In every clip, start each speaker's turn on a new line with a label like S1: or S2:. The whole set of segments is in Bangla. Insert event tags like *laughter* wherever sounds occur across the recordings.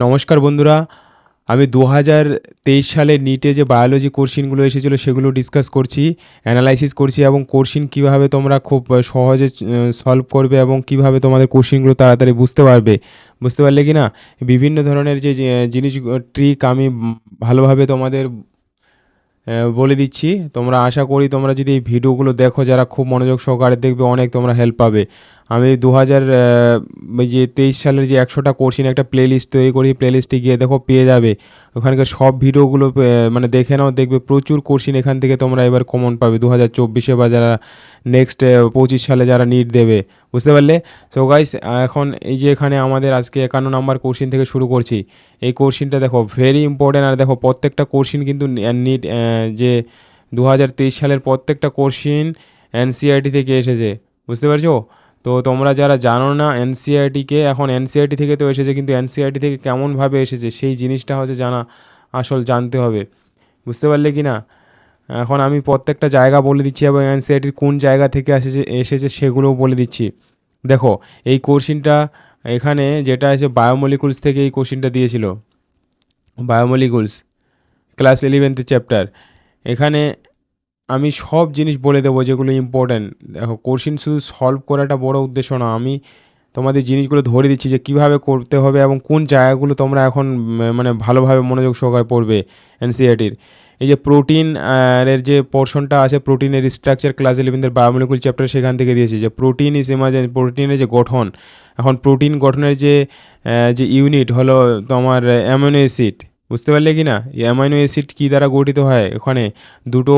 S1: নমস্কার বন্ধুরা, আমি দু হাজার তেইশ সালে নিটে যে বায়োলজি কোর্সিনগুলো এসেছিল সেগুলো ডিসকাস করছি অ্যানালাইসিস করছি এবং কোর্সিন কীভাবে তোমরা খুব সহজে সলভ করবে এবং কীভাবে তোমাদের কোর্সিনগুলো তাড়াতাড়ি বুঝতে পারবে, বুঝতে পারলে কি না বিভিন্ন ধরনের যে জিনিস ট্রিক আমি ভালোভাবে তোমাদের বলে দিচ্ছি। তোমরা আশা করি তোমরা যদি এই ভিডিওগুলো দেখো, যারা খুব মনোযোগ সহকারে দেখবে, অনেক তোমরা হেল্প পাবে। আমি দু হাজার যে তেইশ সালের যে একশোটা কোর্সিন একটা প্লে লিস্ট তৈরি করি প্লে লিস্টে গিয়ে দেখো পেয়ে যাবে। ওখানকার সব ভিডিওগুলো মানে দেখে নাও, দেখবে প্রচুর কোর্সিন এখান থেকে তোমরা এবার কমন পাবে। দু হাজার চব্বিশে বা যারা নেক্সট পঁচিশ সালে যারা নিট দেবে, বুঝতে পারলে? সো গাইস এখন এই যে এখানে আমাদের আজকে একান্ন নাম্বার কোর্সিন থেকে শুরু করছি। এই কোর্সিনটা দেখো ভেরি ইম্পর্ট্যান্ট আর দেখো প্রত্যেকটা কোর্সিন কিন্তু নিট যে দু হাজার তেইশ সালের প্রত্যেকটা কোর্সিন এনসিআরটি থেকে এসেছে, বুঝতে পারছ? তো তোমরা যারা জানো না এনসিআরটিকে এখন এনসিআরটি থেকে তো এসেছে, কিন্তু এনসিআরটি থেকে কেমনভাবে এসেছে, সেই জিনিসটা হচ্ছে জানা, আসল জানতে হবে। বুঝতে পারলে কি না? এখন আমি প্রত্যেকটা জায়গা বলে দিচ্ছি, এবং এনসিআরটির কোন জায়গা থেকে এসেছে এসেছে সেগুলোও বলে দিচ্ছি। দেখো, এই কোশ্চিনটা, এখানে যেটা আছে বায়োমলিকুলস থেকে এই কোশ্চিনটা দিয়েছিল। বায়োমলিকুলস ক্লাস ইলেভেন্থের চ্যাপ্টার এখানে আমি সব জিনিস বলে দেবো যেগুলো ইম্পর্ট্যান্ট দেখো কোশ্চিন শুধু সলভ করাটা বড় উদ্দেশ্য না। আমি তোমাদের জিনিসগুলো ধরে দিচ্ছি যে কীভাবে করতে হবে এবং কোন জায়গাগুলো তোমরা এখন মানে ভালোভাবে মনোযোগ সহকারে পড়বে এনসিআরটির এই যে প্রোটিন এর যে পোর্শনটা আছে প্রোটিনের স্ট্রাকচার ক্লাস ইলেভেনদের বায়োমলিকুল চ্যাপ্টার সেখান থেকে দিয়েছি যে প্রোটিন ইজ ইমাজেন প্রোটিনের যে গঠন। এখন প্রোটিন গঠনের যে যে ইউনিট হলো তোমার অ্যামাইনো অ্যাসিড বুঝতে পারলে কি না অ্যামাইনো অ্যাসিড কী দ্বারা গঠিত হয়? ওখানে দুটো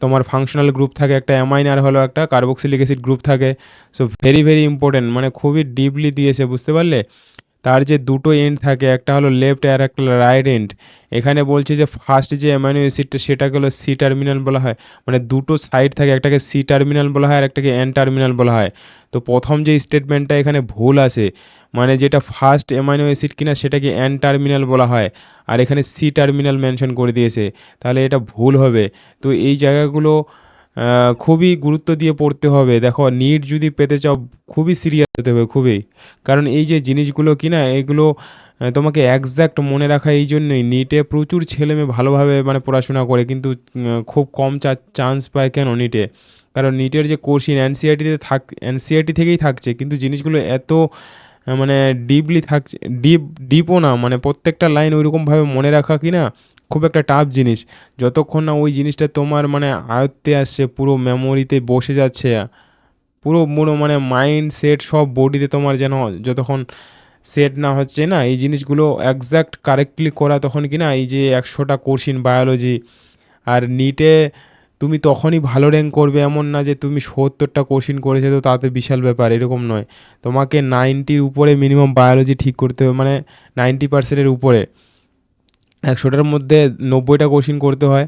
S1: তোমার ফাংশনাল গ্রুপ থাকে, একটা অ্যামাইন আর হলো একটা কার্বক্সিলিক অ্যাসিড গ্রুপ থাকে। সো ভেরি ভেরি ইম্পর্টেন্ট মানে খুবই ডিপলি দিয়েছে, বুঝতে পারলে? তার যে দুটো এন্ড থাকে, একটা হলো লেফট আর একটা রাইট এন্ড এখানে বলছে যে ফার্স্ট যে অ্যামাইনো অ্যাসিডটা সেটাকে হলো সি টার্মিনাল বলা হয়। মানে দুটো সাইড থাকে, একটাকে সি টার্মিনাল বলা হয় আর একটাকে এন টার্মিনাল বলা হয়। তো প্রথম যে স্টেটমেন্টটা এখানে ভুল আছে মানে যেটা ফার্স্ট অ্যামাইনো অ্যাসিড কিনা, সেটাকে এন টার্মিনাল বলা হয়। আর এখানে সি টার্মিনাল মেনশন করে দিয়েছে। তাহলে এটা ভুল হবে। তো এই জায়গাগুলো খুবই গুরুত্ব দিয়ে পড়তে হবে। দেখো নিট যদি পেতে চাও খুবই সিরিয়াস হতে হবে খুবই। কারণ এই যে জিনিসগুলো কিনা এগুলো আহ, তোমাকে একজ্যাক্ট মনে রাখা এই জন্যই নিটে প্রচুর ছেলে মেয়ে ভালোভাবে মানে পড়াশোনা করে কিন্তু খুব কম চান্স পায় কেন নিটে কারণ নিটের যে কোর্সিন এনসিআরটিতে থাক এনসিআরটি থেকেই থাকছে কিন্তু জিনিসগুলো এত মানে ডিপলি থাকছে ডিপ ডিপও না মানে প্রত্যেকটা লাইন ওইরকমভাবে মনে রাখা কি না খুব একটা টাফ জিনিস। যতক্ষণ না ওই জিনিসটা তোমার মানে আয়ত্তে আসছে, পুরো মেমোরিতে বসে যাচ্ছে, পুরো পুরো মানে মাইন্ড সেট সব বডিতে তোমার যেন যতক্ষণ সেট না হচ্ছে না, এই জিনিসগুলো একজ্যাক্ট কারেক্টলি করা তখন কি না, এই যে একশোটা কোর্সিন বায়োলজি আর নিটে তুমি তখনই ভালো র্যাঙ্ক করবে এমন না যে তুমি সত্তরটা কোশ্চিন করেছে তো তাতে বিশাল ব্যাপার, এরকম নয়। তোমাকে নাইনটির উপরে মিনিমাম বায়োলজি ঠিক করতে হবে মানে নাইনটি পার্সেন্টের উপরে। একশোটার মধ্যে নব্বইটা কোশ্চিন করতে হয়।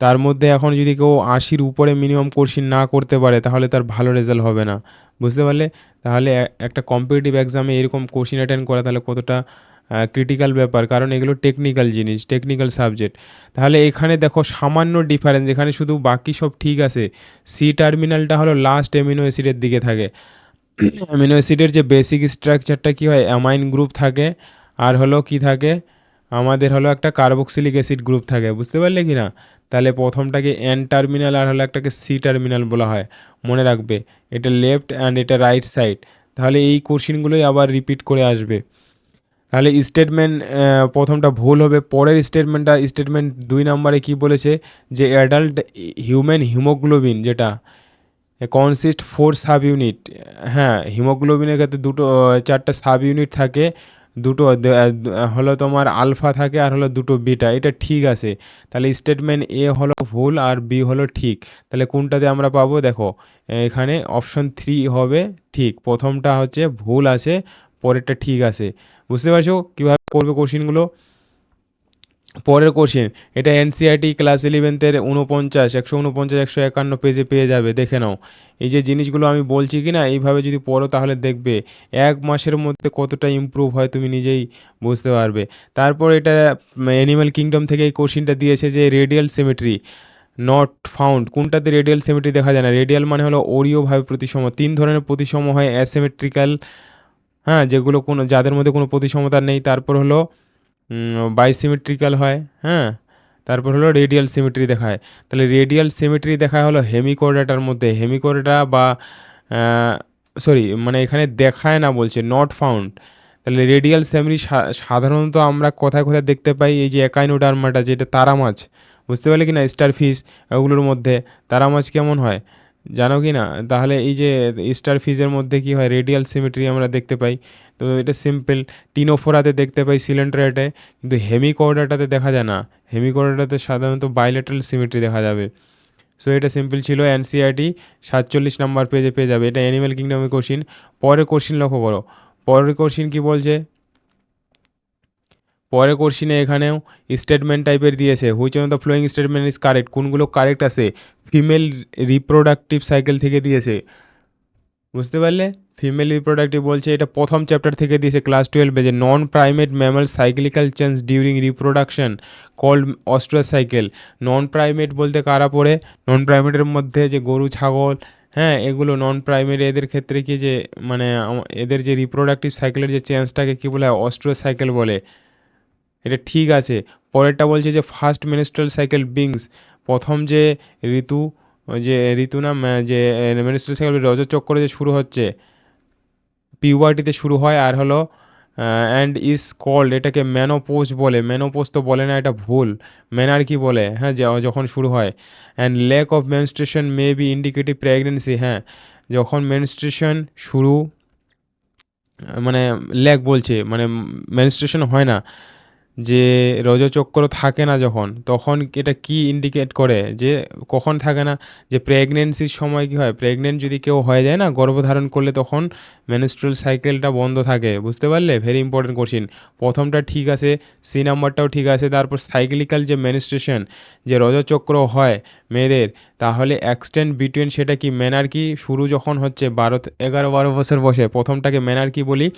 S1: তার মধ্যে এখন যদি কেউ আশির উপরে মিনিমাম কোশ্চিন না করতে পারে, তাহলে তার ভালো রেজাল্ট হবে না। বুঝতে পারলে? তাহলে একটা কম্পিটিটিভ এক্সামে এরকম কোশ্চিন অ্যাটেন্ড করা তাহলে কতটা ক্রিটিক্যাল ব্যাপার? কারণ এগুলো টেকনিক্যাল জিনিস টেকনিক্যাল সাবজেক্ট তাহলে এখানে দেখো সামান্য ডিফারেন্স এখানে শুধু বাকি সব ঠিক আছে। সি টার্মিনালটা হলো লাস্ট অ্যামিনো অ্যাসিডের দিকে থাকে। *clears throat* অ্যামিনো অ্যাসিডের যে বেসিক স্ট্রাকচারটা কী হয়? অ্যামাইন গ্রুপ থাকে। আর হলো কি থাকে? আমাদের হলো একটা কার্বক্সিলিক অ্যাসিড গ্রুপ থাকে, বুঝতে পারলে কি না তাহলে প্রথমটাকে এন টার্মিনাল আর হলো একটাকে সি টার্মিনাল বলা হয়। মনে রাখবে, এটা লেফট অ্যান্ড এটা রাইট সাইড তাহলে এই কোশ্চিনগুলোই আবার রিপিট করে আসবে। তাহলে স্টেটমেন্ট প্রথমটা ভুল হবে। পরের স্টেটমেন্টটা স্টেটমেন্ট দুই নম্বরে কি বলেছে? যে অ্যাডাল্ট হিউম্যান হিমোগ্লোবিন যেটা কনসিস্ট ফোর সাব ইউনিট হ্যাঁ হিমোগ্লোবিনের ক্ষেত্রে দুটো চারটা সাব ইউনিট থাকে। দুটো হলো তোমার আলফা থাকে আর হলো দুটো বিটা, এটা ঠিক আছে। তাহলে স্টেটমেন্ট এ হলো ভুল আর বি হলো ঠিক। তাহলে কোনটাতে আমরা পাবো? দেখো, এখানে অপশন থ্রি হবে ঠিক। প্রথমটা হচ্ছে ভুল আছে, পরেরটা ঠিক আছে। বুঝতে পারছ কীভাবে করবে কোশ্চিনগুলো পরের কোশ্চেন এটা এনসিআরটি ক্লাস ইলেভেন্থের উনপঞ্চাশ একশো উনপঞ্চাশ একশো একান্ন পেজে পেয়ে যাবে, দেখে নাও। এই যে জিনিসগুলো আমি বলছি কি না, এইভাবে যদি পড়ো তাহলে দেখবে এক মাসের মধ্যে কতটা ইমপ্রুভ হয় তুমি নিজেই বুঝতে পারবে। তারপর এটা অ্যানিম্যাল কিংডম থেকে এই কোশ্চিনটা দিয়েছে যে রেডিয়াল সিমেট্রি নট ফাউন্ড কোনটাতে রেডিয়াল সিমেট্রি দেখা যায় না? রেডিয়াল মানে হলো ওরিওভাবে প্রতিসম, তিন ধরনের প্রতিসম হয় অ্যাসিমেট্রিক্যাল হ্যাঁ যেগুলো কোনো, যাদের মধ্যে কোনো প্রতিসমতা নেই। তারপর হলো বাইসিমেট্রিক্যাল হয় হ্যাঁ? তারপর হলো রেডিয়াল সিমেট্রি দেখায় তাহলে রেডিয়াল সিমেট্রি দেখা হলো হেমিকোডাটার মধ্যে। হেমিকোডাটা বা সরি মানে এখানে দেখায় না বলছে নট ফাউন্ড তাহলে রেডিয়াল সেমরি সাধারণত আমরা কোথায় কোথায় দেখতে পাই এই যে একাইনোডার্মাটা, যেটা তারা মাছ বুঝতে পারলে কি না স্টার ফিশ ওগুলোর মধ্যে। তারা মাছ কেমন হয়? জানো কি না? তাহলে এই যে স্টার ফিজের মধ্যে কি হয়? রেডিয়াল সিমেট্রি আমরা দেখতে পাই। তো এটা সিম্পল টিনোফোরাতে দেখতে পাই সিলিন্ডারেটে কিন্তু হেমিকোডাটাতে দেখা যায় না। হেমিকোডাটাতে সাধারণত বাইলেটারাল সিমেট্রি দেখা যাবে। সো এটা সিম্পল ছিল। এনসিআরটি সাতচল্লিশ নাম্বার পেজে পেয়ে যাবে। এটা অ্যানিমেল কিংডমের কোশ্চিন পরের কোশ্চিন লক্ষ্য করো। পরের কোশ্চিন কি বলছে? পরের কোশ্চিনে এখানেও স্টেটমেন্ট টাইপের দিয়েছে। Which on the following statement is correct কোনগুলো কারেক্ট আছে? ফিমেল রিপ্রোডাক্টিভ সাইকেল থেকে দিয়েছে। বুঝতে পারলে? ফিমেল রিপ্রোডাক্টিভ বলছে, এটা প্রথম চ্যাপ্টার থেকে দিয়েছে ক্লাস টুয়েলভে যে non primate mammal cyclical change during reproduction called oestrus cycle non primate বলতে কারা পড়ে? নন প্রাইমেটের মধ্যে যে গরু, ছাগল হ্যাঁ এগুলো নন প্রাইমেট এদের ক্ষেত্রে কি যে মানে এদের যে রিপ্রোডাক্টিভ সাইকেলের যে চেঞ্জটাকে কী বলে অস্ট্রাস সাইকেল বলে। এটা ঠিক আছে। পরেরটা বলছে যে ফার্স্ট মিনিস্ট্রাল সাইকেল বিংস প্রথম যে ঋতু যে ঋতু না যে মিনিস্ট্রাল সাইকেল রজচক্র যে শুরু হচ্ছে পিউবার্টিতে শুরু হয় আর হলো অ্যান্ড ইজ কল্ড এটাকে ম্যানোপোজ বলে। ম্যানোপোজ তো বলে না, এটা ভুল। ম্যানার কি বলে? হ্যাঁ যখন শুরু হয়। And lack of menstruation may be indicative pregnancy হ্যাঁ। যখন মেনস্ট্রেশন শুরু মানে ল্যাক বলছে মানে মেনস্ট্রেশন হয় না। যে রজচক্র থাকে না যখন, তখন এটা কি ইন্ডিকেট করে? যে কখন থাকে না? যে প্রেগনেন্সির সময় কি হয়? প্রেগনেন্ট যদি কেউ হয়ে যায় না, গর্ভধারণ করলে তখন মেনস্ট্রুয়াল সাইকেলটা বন্ধ থাকে। বুঝতে পারলে? ভেরি ইম্পর্টেন্ট কোশ্চিন প্রথমটা ঠিক আছে, সি নাম্বারটাও ঠিক আছে, তারপর সাইক্লিক্যাল যে মেনস্ট্রেশন যে রজচক্র হয় মেয়েদের, তাহলে এক্সটেন্ড বিটুইন সেটা কি? ম্যানার কি? শুরু যখন হচ্ছে, বারো এগারো, বারো বছর বসে প্রথমটাকে ম্যানার কি বলি?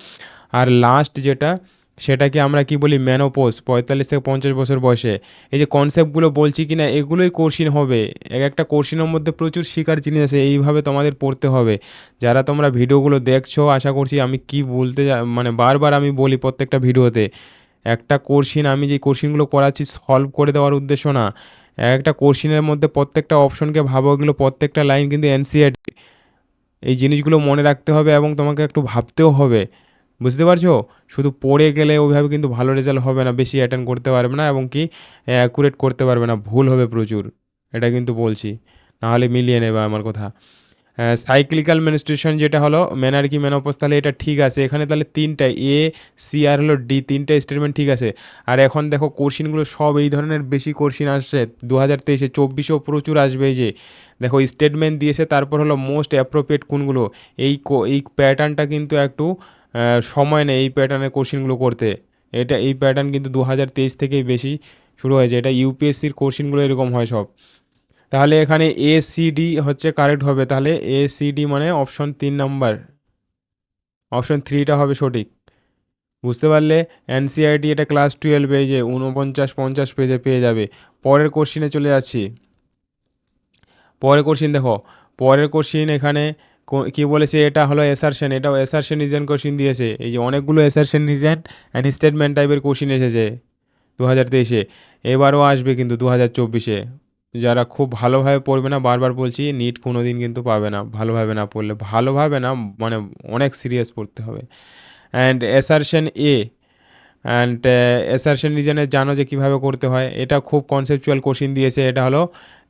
S1: আর লাস্ট যেটা সেটাকে আমরা কি বলি ম্যানোপোজ পঁয়তাল্লিশ থেকে পঞ্চাশ বছর বয়সে। এই যে কনসেপ্টগুলো বলছি কি না এগুলোই কোর্সিন হবে। এক একটা কোর্সিনের মধ্যে প্রচুর শিকার জিনিস আছে, এইভাবে তোমাদের পড়তে হবে। যারা তোমরা ভিডিওগুলো দেখছ, আশা করছি আমি কি বলতে মানে বারবার আমি বলি প্রত্যেকটা ভিডিওতে, একটা কোর্সিন আমি যে কোর্সিনগুলো করাচ্ছি সলভ করে দেওয়ার উদ্দেশ্য না। এক একটা কোর্সিনের মধ্যে প্রত্যেকটা অপশনকে ভাবো, এগুলো প্রত্যেকটা লাইন কিন্তু এনসিআরটি এই জিনিসগুলো মনে রাখতে হবে এবং তোমাকে একটু ভাবতেও হবে। বুঝতে পারছ? শুধু পড়ে গেলে ওইভাবে কিন্তু ভালো রেজাল্ট হবে না, বেশি অ্যাটেন্ড করতে পারবে না এবং কি অ্যাকুরেট করতে পারবে না, ভুল হবে প্রচুর, এটা কিন্তু বলছি। নাহলে মিলিয়ে নেবে আমার কথা। সাইক্লিক্যাল মেনস্ট্রেশন যেটা হলো ম্যানার্কি মেনোপস তাহলে এটা ঠিক আছে। এখানে তাহলে তিনটা এ সি আর হলো ডি তিনটা স্টেটমেন্ট ঠিক আছে। আর এখন দেখো কোর্সিনগুলো সব এই ধরনের বেশি কোর্সিন আসছে। দু হাজার তেইশে চব্বিশেও প্রচুর আসবে যে। দেখো স্টেটমেন্ট দিয়েছে, তারপর হলো মোস্ট অ্যাপ্রোপ্রিয়েট কোনগুলো? এই এই প্যাটার্নটা কিন্তু একটু সময় নেই এই প্যাটার্নের কোশ্চিনগুলো করতে। এটা এই প্যাটার্ন কিন্তু দু হাজার তেইশ থেকেই বেশি শুরু হয়েছে। এটা ইউপিএসসির কোশ্চিনগুলো এরকম হয় সব। তাহলে এখানে এ সি ডি হচ্ছে কারেক্ট হবে। তাহলে এ সি ডি মানে অপশন তিন নম্বর অপশন থ্রিটা হবে সঠিক। বুঝতে পারলে এনসিআইটি এটা ক্লাস টুয়েলভে যে উনপঞ্চাশ পঞ্চাশ পেজে পেয়ে যাবে। পরের কোশ্চিনে চলে যাচ্ছি। পরের কোশ্চিন দেখো। পরের কোশ্চিন এখানে কি বলেছে, এটা হলো এসারশন এটাও এসারশন রিজেন কোশ্চিন দিয়েছে। এই যে অনেকগুলো এসারশন রিজেন অ্যান্ড স্টেটমেন্ট টাইপের কোশ্চিন এসেছে দু হাজার তেইশে। এবারও আসবে কিন্তু দু হাজার চব্বিশে। যারা খুব ভালোভাবে পড়বে না, বারবার বলছি নিট কোনো দিন কিন্তু পাবে না, ভালোভাবে না পড়লে। ভালোভাবে না মানে অনেক সিরিয়াস পড়তে হবে। And assertion A and assertion রিজনে জানো যে কীভাবে করতে হয়। এটা খুব কনসেপচুয়াল কোশ্চিন দিয়েছে। এটা হলো,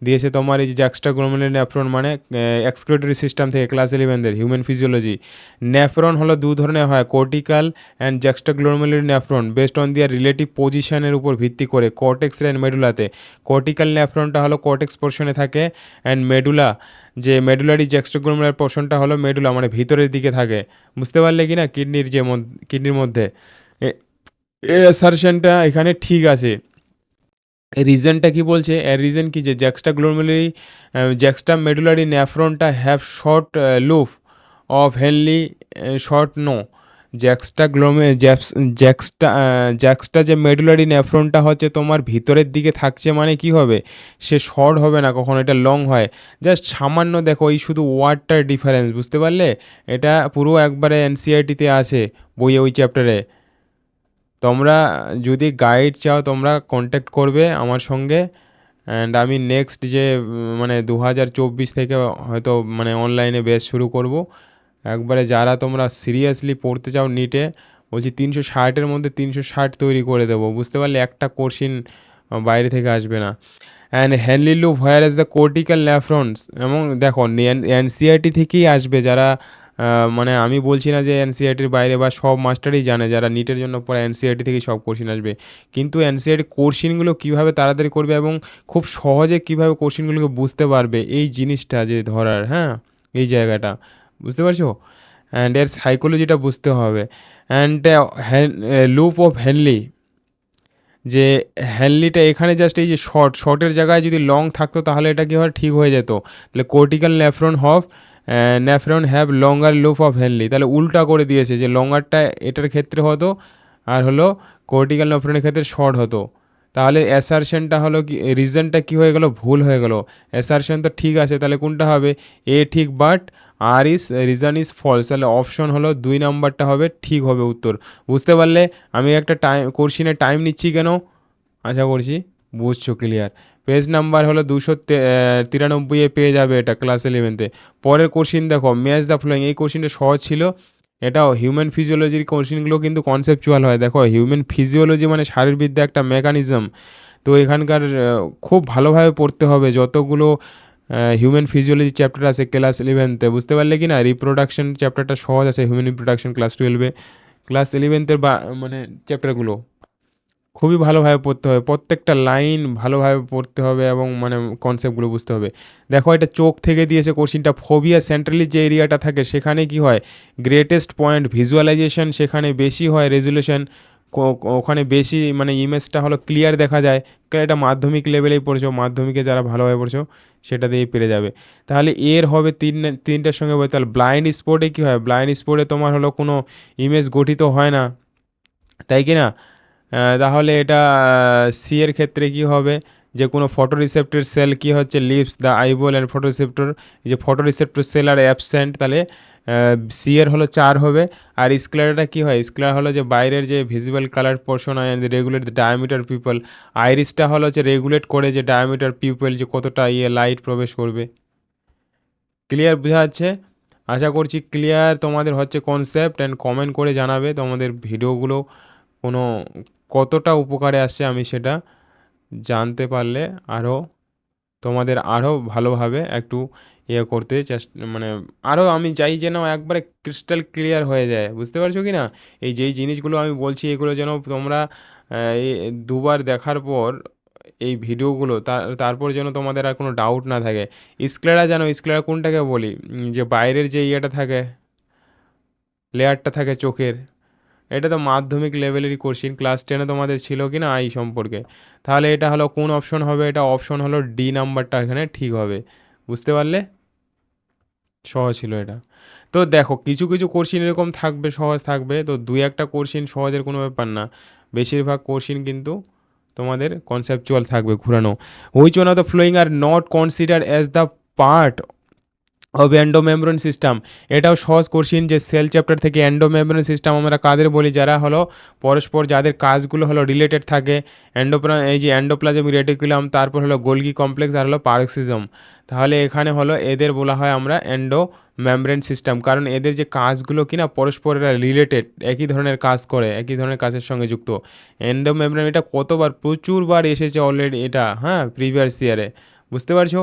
S1: দিয়েছে তোমার এই জ্যাক্সটা গ্লোমেরুলার নেফ্রন মানে এক্সক্রিটরি সিস্টেম থেকে ক্লাস ইলেভেনদের হিউম্যান ফিজিওলজি নেফ্রন হলো দু ধরনের হয় cortical and juxta glomerular nephron based on their relative পজিশনের উপর ভিত্তি করে কর্টেক্স অ্যান্ড মেডুলাতে কর্টিক্যাল নেফ্রনটা হলো কর্টেক্স পোর্শনে থাকে অ্যান্ড মেডুলা যে মেডুলারি জ্যাক্সটোগ্লোমেরুলার পোর্শনটা হলো মেডুলা মানে ভিতরের দিকে থাকে। বুঝতে পারলে কি না? কিডনির যে কিডনির মধ্যে। অ্যাসারশনটা এখানে ঠিক আছে। রিজনটা কি বলছে? রিজন কি যে juxta glomerular juxta medullary ন্যাফ্রনটা have short loop of Henle short no juxta glomerular juxta juxta যে মেডুলারি নেফ্রনটা হচ্ছে তোমার ভিতরের দিকে থাকছে মানে কি হবে? সে শর্ট হবে না, কখনো এটা লং হয়। জাস্ট সামান্য দেখো, এই শুধু ওয়ার্ডটার ডিফারেন্স বুঝতে পারলে? এটা পুরো একবারে এনসিআরটিতে আছে, বইয়ে ওই চ্যাপ্টারে তোমরা যদি গাইড চাও, তোমরা কন্ট্যাক্ট করবে আমার সঙ্গে। অ্যান্ড আমি নেক্সট যে মানে দু হাজার চব্বিশ থেকে হয়তো মানে অনলাইনে বেস শুরু করব। একবারে যারা তোমরা সিরিয়াসলি পড়তে চাও নিটে বলছি তিনশো ষাটের মধ্যে তিনশো ষাট তৈরি করে দেবো। বুঝতে পারলে একটা কোর্সিন বাইরে থেকে আসবে না। And Henle loop where the cortical nephrons এবং দেখো এনসিআরটি থেকেই আসবে যারা মানে আমি বলছি না যে এনসিআরটির বাইরে বা সব মাস্টারই জানে যারা নিটের জন্য পড়ে এনসিআরটি থেকেই সব কোশ্চিন আসবে। কিন্তু এনসিআরটি কোশ্চিনগুলো কীভাবে তাড়াতাড়ি করবে এবং খুব সহজে কীভাবে কোশ্চিনগুলোকে বুঝতে পারবে এই জিনিসটা যে ধরার হ্যাঁ? এই জায়গাটা। বুঝতে পারছ? অ্যান্ড এর সাইকোলজিটা বুঝতে হবে। অ্যান্ড লুপ অফ হ্যানলি যে হ্যানলিটা এখানে জাস্ট এই যে শর্ট শর্টের জায়গায় যদি লং থাকতো তাহলে এটা কী হয়? ঠিক হয়ে যেত। তাহলে cortical nephron hop nephron have longer loop of Henle তাহলে উল্টা করে দিয়েছে যে লঙ্গারটা এটার ক্ষেত্রে হতো আর হলো কোর্টিক্যাল ন্যাফ্রনের ক্ষেত্রে শর্ট হতো। তাহলে অ্যাসারশনটা হলো কি রিজনটা কী হয়ে গেল? ভুল হয়ে গেল। অ্যাসারশন তো ঠিক আছে, তাহলে কোনটা হবে? এ ঠিক but R is reason is false তাহলে অপশন হলো দুই নাম্বারটা হবে, ঠিক হবে উত্তর। বুঝতে পারলে? আমি একটা টাইম কোর্সিনে টাইম নিচ্ছি কেন? আশা করছি বুঝছ ক্লিয়ার পেজ নাম্বার হলো দুশো তিরানব্বইয়ে পেয়ে যাবে এটা ক্লাস ইলেভেনতে পরের কোশ্চিন দেখো ম্যাচ দ্য ফ্লোয়িং এই কোশ্চিনটা সহজ ছিল। এটাও হিউম্যান ফিজিওলজির কোশ্চিনগুলো কিন্তু কনসেপচুয়াল হয়। দেখো হিউম্যান ফিজিওলজি মানে শারীরবিদ্যা একটা মেকানিজম তো এখানকার খুব ভালোভাবে পড়তে হবে যতগুলো হিউম্যান ফিজিওলজি চ্যাপ্টার আছে ক্লাস ইলেভেনতে বুঝতে পারলে কি না? রিপ্রোডাকশন চ্যাপ্টারটা সহজ আছে হিউম্যান রিপ্রোডাকশন ক্লাস টুয়েলভে ক্লাস ইলেভেনথের বা মানে চ্যাপ্টারগুলো খুবই ভালোভাবে পড়তে হবে। প্রত্যেকটা লাইন ভালোভাবে পড়তে হবে এবং মানে কনসেপ্টগুলো বুঝতে হবে। দেখো এটা চোখ থেকে দিয়েছে কোশ্চিনটা ফোবিয়া সেন্ট্রালি যে এরিয়াটা থাকে সেখানে কি হয়? গ্রেটেস্ট পয়েন্ট ভিজুয়ালাইজেশন সেখানে বেশি হয় রেজুলেশন ওখানে বেশি মানে ইমেজটা হলো ক্লিয়ার দেখা যায়। কারণ এটা মাধ্যমিক লেভেলেই পড়ছো? মাধ্যমিকে যারা ভালোভাবে পড়ছো সেটা দিয়েই পেরে যাবে। তাহলে এর হবে তিন, তিনটার সঙ্গে বলতে তাহলে ব্লাইন্ড স্পটে কী হয়? ব্লাইন্ড স্পটে তোমার হলো কোনো ইমেজ গঠিত হয় না। তাই কি না? তাহলে এটা সি এর ক্ষেত্রে কি হবে? যে কোনো ফটো রিসেপ্টর সেল কি হচ্ছে? Lips the eyeball and photo receptor যে photo receptor cell are absent তাহলে সি এর হলো চার হবে। আর স্ক্লারটা কি হয়? স্ক্লার হলো যে বাইরের যে ভিজিবল কালার পোর্শন হয় রেগুলেট দ্য ডায়ামিটার পিপল আইরিসটা হলো যে রেগুলেট করে যে ডায়ামিটার পিপল যে কতটা ইয়ে লাইট প্রবেশ করবে। ক্লিয়ার বোঝা যাচ্ছে? আশা করছি ক্লিয়ার তোমাদের হচ্ছে কনসেপ্ট অ্যান্ড কমেন্ট করে জানাবে। তোমাদের ভিডিওগুলো কোনো কতটা উপকারে আসছে আমি সেটা জানতে পারলে আরও তোমাদের আরও ভালোভাবে একটু ইয়ে করতে চেষ্টা মানে আরও আমি চাই যেন একবারে ক্রিস্টাল ক্লিয়ার হয়ে যায়, বুঝতে পারছ কি না এই যেই জিনিসগুলো আমি বলছি, এগুলো যেন তোমরা দুবার দেখার পর এই ভিডিওগুলো তার তারপর যেন তোমাদের আর কোনো ডাউট না থাকে। স্ক্লেরা জানো স্ক্লেরা কোনটাকে বলি? যে বাইরের যে ইয়েটা থাকে লেয়ারটা থাকে চোখের এটা তো মাধ্যমিক লেভেলেরই কোশ্চিন ক্লাস টেনে তোমাদের ছিল কি না আই সম্পর্কে। তাহলে এটা হলো কোন অপশন হবে? এটা অপশন হলো ডি নাম্বারটা এখানে ঠিক হবে। বুঝতে পারলে? সহজ ছিল এটা। তো দেখো, কিছু কিছু কোশ্চিন এরকম থাকবে, সহজ থাকবে। তো দুই একটা কোশ্চিন সহজের কোনো ব্যাপার না। বেশিরভাগ কোশ্চিন কিন্তু তোমাদের কনসেপচুয়াল থাকবে ঘুরানো। Which one of the following are not consider as the part of endomembrane system এটাও সহজ কোশ্চিন যে সেল চ্যাপ্টার থেকে এন্ডোমেমব্রেন সিস্টেম আমরা কাদের বলি? যারা হলো পরস্পর যাদের কাজগুলো হলো রিলেটেড থাকে এন্ডোপ্লা এই যে এন্ডোপ্লাজম রেটিকুলাম তারপর হলো গোলগি কমপ্লেক্স আর হলো পারক্সিজম তাহলে এখানে হলো এদের বলা হয় আমরা এন্ডো মেমব্রেন সিস্টেম কারণ এদের যে কাজগুলো কিনা পরস্পরের রিলেটেড একই ধরনের কাজ করে, একই ধরনের কাজের সঙ্গে যুক্ত। এন্ডো মেমব্রেন এটা কতবার, প্রচুরবার এসেছে অলরেডি এটা হ্যাঁ প্রিভিয়াস ইয়ারে বুঝতে পারছ?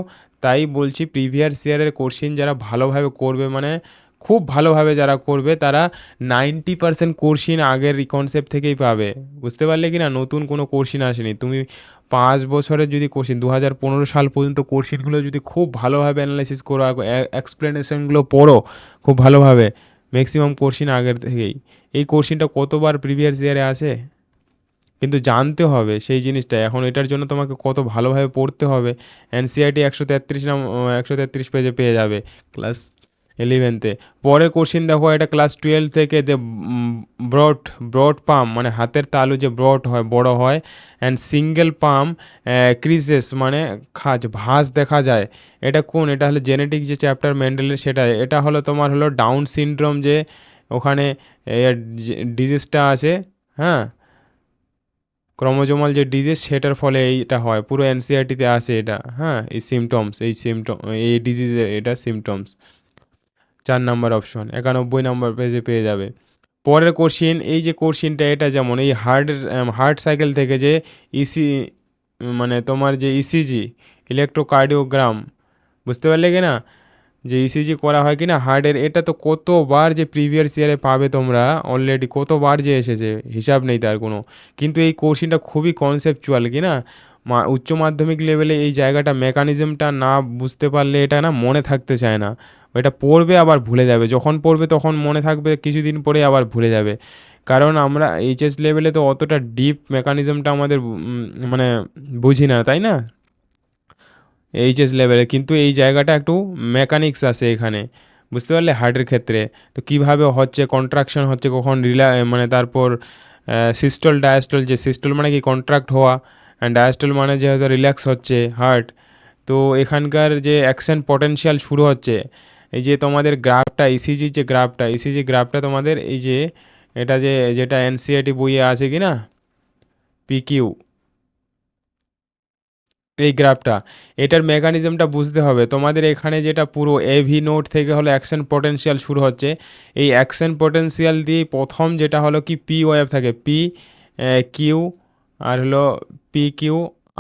S1: তাই বলছি প্রিভিয়াস ইয়ারের কোশ্চিন যারা ভালোভাবে করবে মানে খুব ভালোভাবে যারা করবে, তারা নাইনটি পার্সেন্ট কোশ্চিন আগের কনসেপ্ট থেকেই পাবে। বুঝতে পারলে কি না নতুন কোনো কোশ্চিন আসেনি। তুমি পাঁচ বছরের যদি কোশ্চিন দু হাজার পনেরো সাল পর্যন্ত কোশ্চিনগুলো যদি খুব ভালোভাবে অ্যানালাইসিস করো এক্সপ্লেনেশনগুলো পড়ো খুব ভালোভাবে ম্যাক্সিমাম কোশ্চিন আগের থেকেই। এই কোশ্চিনটা কতবার প্রিভিয়াস ইয়ারে আসে? কিন্তু জানতে হবে সেই জিনিসটা। এখন এটার জন্য তোমাকে কত ভালোভাবে পড়তে হবে। এনসিআরটি একশো তেত্রিশ নাম একশো তেত্রিশ পেজে পেয়ে যাবে ক্লাস ইলেভেনতে পরের কোশ্চিন দেখো, এটা ক্লাস টুয়েলভ থেকে যে ব্রড ব্রড পাম মানে হাতের তালু যে ব্রড হয়, বড় হয় অ্যান্ড সিঙ্গেল পাম ক্রিজেস মানে খাজ, ভাঁজ দেখা যায়। এটা কোন? এটা হলো জেনেটিক যে চ্যাপ্টার মেন্ডেলের সেটা। এটা হলো তোমার হলো ডাউন সিনড্রোম যে, ওখানে ডিজিজটা আছে হ্যাঁ? ক্রোমোজোমাল যে ডিজিজ সেটার ফলে এইটা হয়। পুরো এনসিআরটিতে আছে এটা হ্যাঁ? এই সিমটমস এই সিমটম এই ডিজিজের এটা সিমটমস চার নাম্বার অপশন একানব্বই নম্বর পেজে পেয়ে যাবে। পরের কোশ্চিন এই যে কোশ্চিনটা এটা যেমন এই হার্টের হার্ট সাইকেল থেকে যে ইসি মানে তোমার যে ইসিজি ইলেকট্রোকার্ডিওগ্রাম বুঝতে পারলে কি না যে ইসিজি করা হয় কি না হার্টের এটা তো কতবার যে প্রিভিয়াস ইয়ারে পাবে তোমরা অলরেডি কতবার যে এসেছে, হিসাব নেই তার কোনো। কিন্তু এই কোশ্চিনটা খুবই কনসেপচুয়াল কি না মা, উচ্চ মাধ্যমিক লেভেলে এই জায়গাটা মেকানিজমটা না বুঝতে পারলে এটা না মনে থাকতে চায় না। এটা পড়বে আবার ভুলে যাবে, যখন পড়বে তখন মনে থাকবে, কিছুদিন পরে আবার ভুলে যাবে। কারণ আমরা এইচএস লেভেলে তো অতটা ডিপ মেকানিজমটা আমাদের মানে বুঝি না, তাই না? এইচএস লেভেলে কিন্তু এই জায়গাটা একটু মেকানিক্স আছে এখানে। বুঝতে পারলে? হার্টের ক্ষেত্রে। তো কীভাবে হচ্ছে? কন্ট্রাকশন হচ্ছে? কখন রিলা মানে তারপর সিস্টল ডায়াস্টল যে সিস্টল মানে কি? কন্ট্রাক্ট হওয়া। অ্যান্ড ডায়াস্টল মানে যে হয়তো রিল্যাক্স হচ্ছে হার্ট তো এখানকার যে অ্যাকশন পটেনশিয়াল শুরু হচ্ছে, এই যে তোমাদের গ্রাফটা ইসিজি যে গ্রাফটা ইসিজি গ্রাফটা তোমাদের এই যে, এটা যে, যেটা এনসিআরটি বইয়ে আছে কি না পিকিউ এই গ্রাফটা, এটার মেকানিজমটা বুঝতে হবে। তোমাদের এখানে যেটা পুরো এভি নোট থেকে হলো অ্যাকশন পটেনশিয়াল শুরু হচ্ছে, এই অ্যাকশন পটেনশিয়াল দিয়ে প্রথম যেটা হলো কি পি ওয়েভ থাকে। পি কিউ আর হলো P Q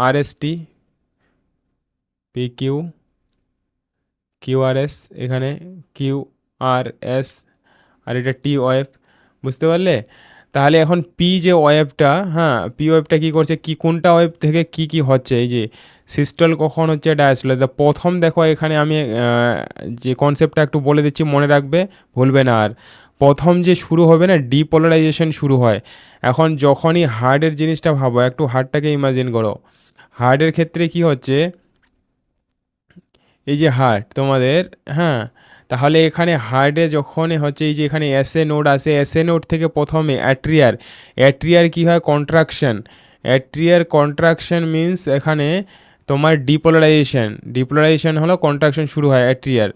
S1: R S T P Q Q R S এখানে কিউ আর এস আর এটা টি ওয়েভ বুঝতে পারলে? তাহলে এখন পি যে ওয়েভটা হ্যাঁ পি ওয়েভটা কী করছে? কি কোনটা ওয়েভ থেকে কি কি হচ্ছে? এই যে সিস্টল কখন হচ্ছে ডায়াস্টল তা প্রথম দেখো এখানে আমি যে কনসেপ্টটা একটু বলে দিচ্ছি, মনে রাখবে, ভুলবে না আর। প্রথম যে শুরু হবে না ডিপোলারাইজেশন শুরু হয়। এখন যখনই হার্টের জিনিসটা ভাবো, একটু হার্টটাকে ইমাজিন করো। হার্টের ক্ষেত্রে কি হচ্ছে? এই যে হার্ট তোমাদের হ্যাঁ তাহলে এখানে হার্টে যখন হচ্ছে এই যে এখানে এসএ নোড আসে এসএ নোড থেকে প্রথমে অ্যাট্রিয়ার অ্যাট্রিয়ার কী হয়? কন্ট্রাকশন অ্যাট্রিয়ার কন্ট্রাকশন মিন্স এখানে তোমার ডিপোলারাইজেশন ডিপোলারাইজেশন হলো কন্ট্রাকশন শুরু হয় অ্যাট্রিয়ার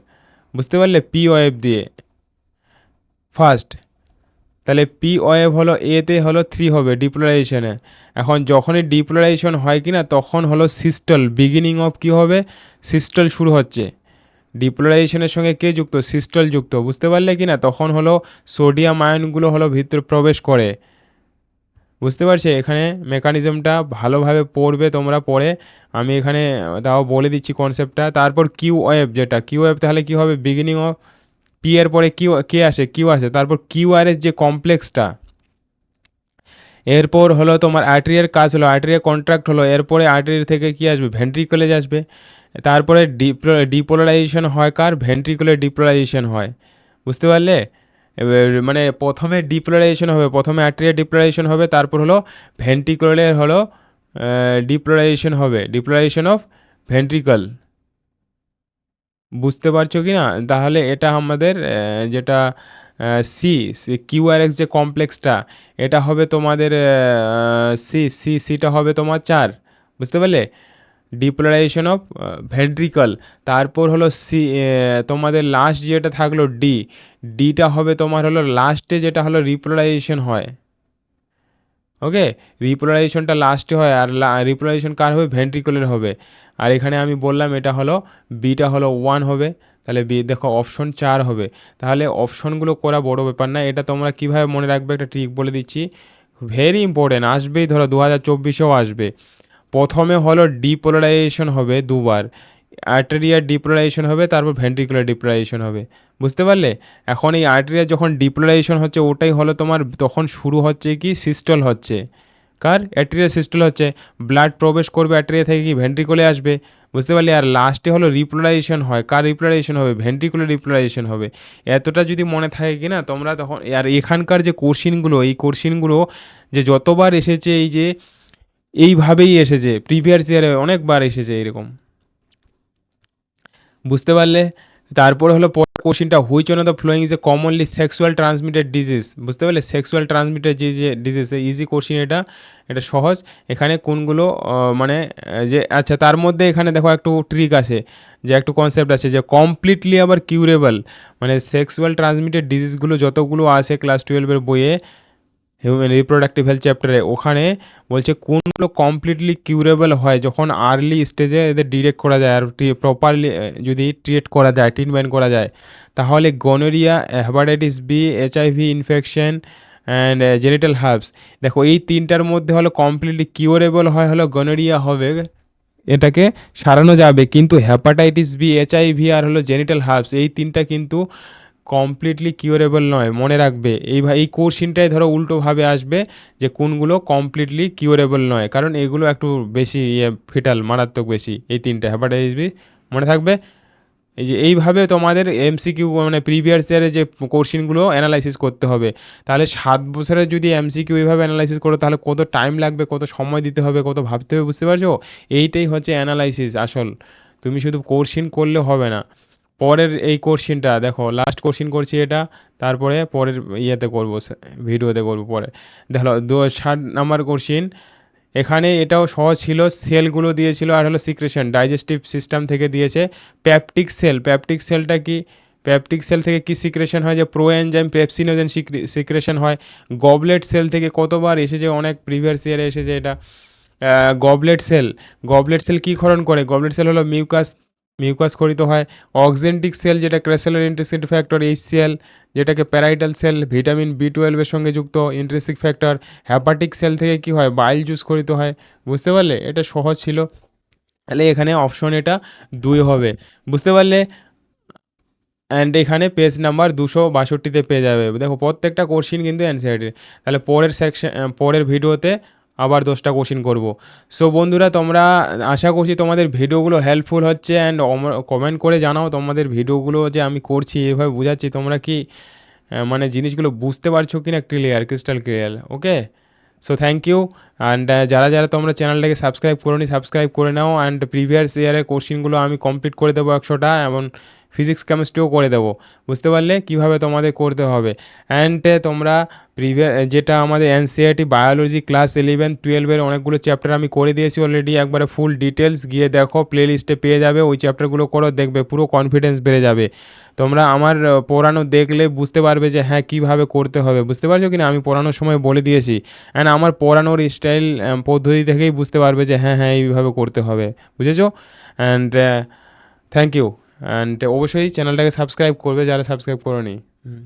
S1: বুঝতে পারলে? পি ওয়েভ দিয়ে। ফার্স্ট তাহলে পি ওয়েভ হলো এতে হলো থ্রি হবে ডিপোলারাইজেশনে এখন যখনই ডিপোলারাইজেশন হয় কি না তখন হলো সিস্টল বিগিনিং অফ কী হবে? সিস্টল শুরু হচ্ছে। ডিপোলারাইজেশনের সঙ্গে কে যুক্ত? সিস্টল যুক্ত। বুঝতে পারলে কি না? তখন হলো সোডিয়াম আয়নগুলো হলো ভিতরে প্রবেশ করে। বুঝতে পারছে? এখানে মেকানিজমটা ভালোভাবে পড়বে তোমরা পড়ে। আমি এখানে তাও বলে দিচ্ছি কনসেপ্টটা তারপর কিউ ওয়েভ যেটা। কিউ ওয়েভ তাহলে কী হবে? বিগিনিং অফ পি এর পরে কিউ, কে আসে? কিউ আসে। তারপর কিউ আর যে কমপ্লেক্সটা এরপর হলো তোমার আর্টেরিয়ার কাজ হলো। আর্টেরিয়া কন্ট্রাক্ট হলো। এরপরে আর্টেরিয়া থেকে কি আসবে? ভেন্ট্রিকলেজ আসবে। তারপরে ডিপোলারাইজেশন হয় কার? ভেন্ট্রিকুলার ডিপোলারাইজেশন হয়। বুঝতে পারলে? এবার মানে প্রথমে ডিপোলারাইজেশন হবে, প্রথমে আর্টেরিয়া ডিপোলারাইজেশন হবে, তারপর হলো ভেন্ট্রিকুলারের হলো ডিপোলারাইজেশন হবে ডিপোলারাইজেশন অফ ভেন্ট্রিকল বুঝতে পারছ কি না তাহলে এটা আমাদের যেটা সি কিউআরএক্স যে কমপ্লেক্সটা এটা হবে তোমাদের সি সি সিটা হবে তোমার চার। বুঝতে পারলে? ডিপোলারাইজেশন অফ ভেন্ট্রিকল তারপর হলো সি তোমাদের লাস্ট যেটা থাকল ডি ডিটা হবে তোমার হলো লাস্টে যেটা হলো রিপোলারাইজেশন হয়। ওকে? রিপোলারাইজেশনটা লাস্টে হয় আর রিপোলারাইজেশন কার হবে? ভেন্ট্রিকলের হবে। আর এখানে আমি বললাম এটা হলো বিটা হলো ওয়ান হবে। তাহলে বি দেখো অপশন চার হবে। তাহলে অপশনগুলো করা বড় ব্যাপার না। এটা তোমরা কীভাবে মনে রাখবে? একটা ট্রিক বলে দিচ্ছি। ভেরি ইম্পর্টেন্ট আসবেই। ধরো দু হাজার চব্বিশেও আসবে। প্রথমে হলো ডিপোলারাইজেশন হবে দুবার। আর্টেরিয়ার ডিপোলারাইজেশন হবে, তারপর ভেন্ট্রিকুলার ডিপোলারাইজেশন হবে। বুঝতে পারলে? এখন এই আর্টেরিয়ার যখন ডিপোলারাইজেশন হচ্ছে, ওটাই হলো তোমার তখন শুরু হচ্ছে কি? সিস্টল হচ্ছে। কার? অ্যাট্রিয়া সিস্টল হচ্ছে। ব্লাড প্রবেশ করবে অ্যাট্রিয়া থেকে কি? ভেন্ট্রিকুলে আসবে। বুঝতে পারলে? আর লাস্টে হলো রিপোলারাইজেশন হয়। কার রিপোলারাইজেশন হবে? ভেন্ট্রিকুলার রিপোলারাইজেশন হবে। এতটা যদি মনে থাকে কি না তোমরা তখন আর এখানকার যে কোশ্চিনগুলো এই কোশ্চিনগুলো যে যতবার এসেছে এই যে এইভাবেই এসেছে। প্রিভিয়াস ইয়ারে অনেকবার এসেছে এরকম। বুঝতে পারলে? তারপরে হলো পরের কোশ্চেনটা which of the following is a commonly sexually transmitted disease বুঝতে পারলে? সেক্সুয়াল ট্রান্সমিটেড যে যে ডিজিজ ইজি কোশ্চেন এটা। এটা সহজ। এখানে কোনগুলো মানে যে আচ্ছা তার মধ্যে এখানে দেখো একটু ট্রিক আছে। যে, একটু কনসেপ্ট আছে যে কমপ্লিটলি আবার কিউরেবল মানে সেক্সুয়াল ট্রান্সমিটেড ডিজিজগুলো যতগুলো আছে ক্লাস টুয়েলভের বইয়ে হিউম্যান রিপ্রোডাক্টিভ হেলথ চ্যাপ্টারে ওখানে বলছে কোনগুলো কমপ্লিটলি কিউরেবল হয় যখন আর্লি স্টেজে এদের ডিরেক্ট করা যায় আর প্রপারলি যদি ট্রিট করা যায় ট্রিটমেন্ট করা যায়, তাহলে gonorrhoea hepatitis B HIV infection and genital herpes দেখো, এই তিনটার মধ্যে হলো কমপ্লিটলি কিউরেবল হয় হলো গনোরিয়া হবে, এটাকে সারানো যাবে। কিন্তু হ্যাপাটাইটিস বি এইচআইভি আর হলো জেনিটাল হার্বস এই তিনটা কিন্তু কমপ্লিটলি কিউরেবল নয়, মনে রাখবে। এই এই কোশ্চিনটাই ধরো উল্টোভাবে আসবে যে কোনগুলো কমপ্লিটলি কিউরেবল নয়, কারণ এগুলো একটু বেশি ইয়ে ফিটাল মারাত্মক বেশি, এই তিনটে। হ্যাপাটাইটিস বি মনে থাকবে, এই যে এইভাবে তোমাদের এমসিকিউ মানে প্রিভিয়াস ইয়ারে যে কোশ্চিনগুলো অ্যানালাইসিস করতে হবে, তাহলে সাত বছরের যদি এমসিকিউ এইভাবে অ্যানালাইসিস করো, তাহলে কত টাইম লাগবে, কত সময় দিতে হবে, কত ভাবতে হবে, বুঝতে পারছ? এইটাই হচ্ছে অ্যানালাইসিস আসল। তুমি শুধু কোশ্চিন করলে হবে না। পরের এই কোশ্চিনটা দেখো লাস্ট কোশ্চিন করছি এটা, তারপরে পরের ইয়েতে করব ভিডিওতে করব পরে। দেখো দু ষাট নাম্বার কোশ্চিন এখানে এটাও সহজ ছিল, সেলগুলো দিয়েছিল, আর হলো সিক্রেশন ডাইজেস্টিভ সিস্টেম থেকে দিয়েছে প্যাপটিক সেল প্যাপটিক সেলটা কি প্যাপটিক সেল থেকে কি সিক্রেশন হয়, যে প্রো এনজাইম পেপসিনোজেন সিক্রেশন হয় গবলেট সেল থেকে কতবার এসেছে, অনেক প্রিভিয়াস ইয়ারে এসেছে এটা। গবলেট সেল গবলেট সেল কী ক্ষরণ করে? গবলেট সেল হলো মিউকাস মিউকাস খরিত হয়। অক্সেন্টিক সেল যেটা ক্রেসেলের ইন্ট্রেসিক ফ্যাক্টর এইচ সিএল যেটাকে প্যারাইটাল সেল ভিটামিন বি টুয়েলভের সঙ্গে যুক্ত ইন্ট্রেসিক ফ্যাক্টর হ্যাপাটিক সেল থেকে কি হয়? বাইল জুস খরিত হয়। বুঝতে পারলে? এটা সহজ ছিল। তাহলে এখানে অপশন এটা দুই হবে। বুঝতে পারলে? অ্যান্ড এখানে পেজ নাম্বার দুশো বাষট্টিতে পেয়ে যাবে। দেখো, প্রত্যেকটা কোশ্চিন কিন্তু অ্যান্সারটির তাহলে পরের সেকশন পরের ভিডিওতে আবার দশটা কোশ্চিন করব। সো বন্ধুরা, তোমরা, আশা করছি তোমাদের ভিডিওগুলো হেল্পফুল হচ্ছে অ্যান্ড কমেন্ট করে জানাও তোমাদের ভিডিওগুলো যে আমি করছি, এভাবে বোঝাচ্ছি। তোমরা কি মানে জিনিসগুলো বুঝতে পারছ কি না clear crystal clear okay so thank you and যারা যারা তোমরা চ্যানেলটাকে সাবস্ক্রাইব করোনি সাবস্ক্রাইব করে নাও অ্যান্ড প্রিভিয়াস ইয়ারের কোশ্চিনগুলো আমি কমপ্লিট করে দেবো একশোটা এবং ফিজিক্স কেমিস্ট্রিও করে দেবো। বুঝতে পারলে? কীভাবে তোমাদের করতে হবে? অ্যান্ড তোমরা প্রিভিয়াস যেটা আমাদের এনসিআরটি বায়োলজি ক্লাস ইলেভেন টুয়েলভের অনেকগুলো চ্যাপ্টার আমি করে দিয়েছি অলরেডি একবারে ফুল ডিটেলস গিয়ে দেখো প্লে লিস্টে পেয়ে যাবে, ওই চ্যাপ্টারগুলো করো, দেখবে পুরো কনফিডেন্স বেড়ে যাবে। তোমরা আমার পড়ানো দেখলে বুঝতে পারবে যে হ্যাঁ কীভাবে করতে হবে। বুঝতে পারছ কি না আমি পড়ানোর সময় বলে দিয়েছি। অ্যান্ড আমার পড়ানোর স্টাইল পদ্ধতি থেকেই বুঝতে পারবে যে হ্যাঁ হ্যাঁ এইভাবে করতে হবে। বুঝেছ? অ্যান্ড থ্যাংক ইউ অ্যান্ড অবশ্যই চ্যানেলটাকে সাবস্ক্রাইব করবে যারা সাবস্ক্রাইব করোনি। হুম।